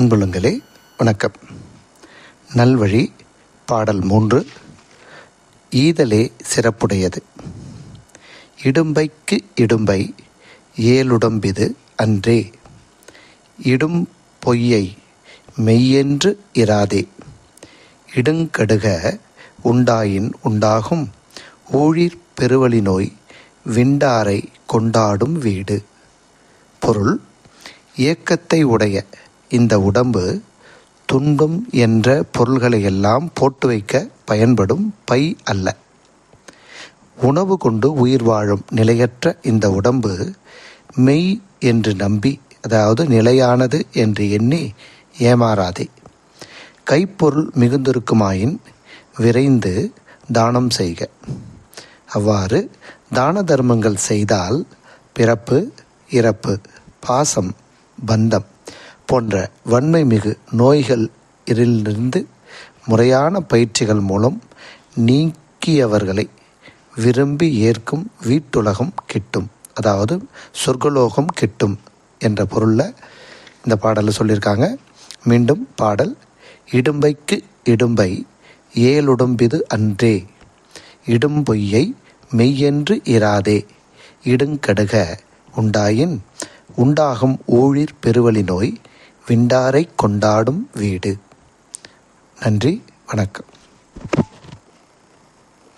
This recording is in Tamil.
அன்புள்ளங்களே வணக்கம். நல்வழி பாடல் மூன்று. ஈதலே சிறப்புடையது. இடும்பைக்கு இடும்பை ஏலுடம்பிது அன்றே. இடும் பொய்யை மெய்யென்று இராதே. இடுங்கடுக உண்டாயின் உண்டாகும். ஊழிற் பெருவழி நோய் விண்டாரை கொண்டாடும் வீடு. பொருள் இயக்கத்தை உடைய இந்த உடம்பு துன்பம் என்ற பொருள்களையெல்லாம் போட்டு வைக்க பயன்படும் பை அல்ல. உணவு கொண்டு உயிர் வாழும் நிலையற்ற இந்த உடம்பு மெய் என்று நம்பி அதாவது நிலையானது என்று எண்ணி ஏமாறாதே. கைப்பொருள் மிகுந்திருக்குமாயின் விரைந்து தானம் செய்க. அவ்வாறு தான தர்மங்கள் செய்தால் பிறப்பு இறப்பு பாசம் பந்தம் போன்ற வன்மை மிகு நோய்கள் இருந்து முறையான பயிற்சிகள் மூலம் நீக்கியவர்களை விரும்பி ஏற்கும் வீட்டுலகம் கிட்டும். அதாவது சொர்க்கலோகம் கிட்டும் என்ற பொருளில் இந்த பாடலில் சொல்லியிருக்காங்க. மீண்டும் பாடல். இடும்பைக்கு இடும்பை ஏழுடம்பிது அன்றே. இடும்பொய்யை மெய்யென்று இராதே. இடுங்கடுக உண்டாயின் உண்டாகும் ஊழிற் பெருவழி நோய் விண்டாரை கொண்டாடும் வீடு. நன்றி வணக்கம்.